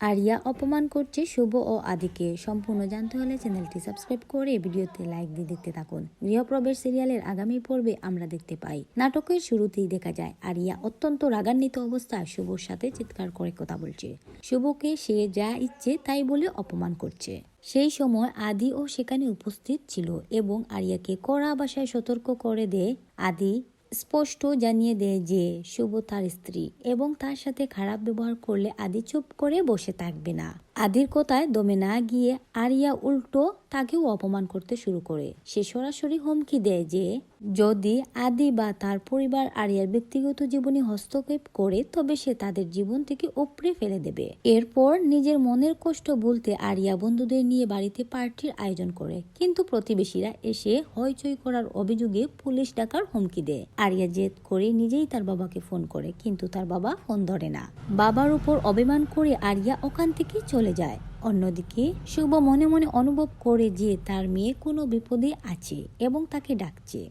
Area অপমান করছে শুভ ও আদিকে। সম্পূর্ণ জানতে হলে চ্যানেলটি সাবস্ক্রাইব করে ভিডিওতে লাইক দিয়ে দেখতে থাকুন। গৃহপ্রবেশ সিরিয়ালের আগামী পর্বে আমরা দেখতে পাই। নাটকের শুরুতেই দেখা যায়, আরিয়া অত্যন্ত রাগান্বিত অবস্থায় শুভর সাথে চিৎকার করে কথা বলছে। শুভকে সে যা ইচ্ছে তাই বলে অপমান করছে। সেই সময় আদি ও সেখানে উপস্থিত ছিল এবং আরিয়াকে কড়া ভাষায় সতর্ক করে দেয়, আদি স্পষ্ট জানিয়ে দেয় যে শুভ তার স্ত্রী এবং তার সাথে খারাপ ব্যবহার করলে আদি চুপ করে বসে থাকবে না। আদির কথায় দমে না গিয়ে আরিয়া উল্টো তাকেও অপমান করতে শুরু করে। সে সরাসরি হুমকি দেয় যে, যদি আদি বা তার পরিবার আরিয়ার ব্যক্তিগত জীবনে হস্তক্ষেপ করে, তবে সে তাদের জীবন থেকে উপড়ে ফেলে দেবে। এরপর নিজের মনের কষ্ট বলতে আরিয়া বন্ধুদের নিয়ে বাড়িতে পার্টির আয়োজন করে। কিন্তু প্রতিবেশীরা এসে হইচই করার অভিযোগে পুলিশ ডাকার হুমকি দেয়। আরিয়া জেদ করে নিজেই তার বাবাকে ফোন করে, কিন্তু তার বাবা ফোন ধরে না। বাবার উপর অভিমান করে আরিয়া ওখান থেকে চলে যায়। অন্যদিকে, শুভ মনে মনে অনুভব করে যে তার মেয়ে কোনো বিপদে আছে এবং তাকে ডাকছে।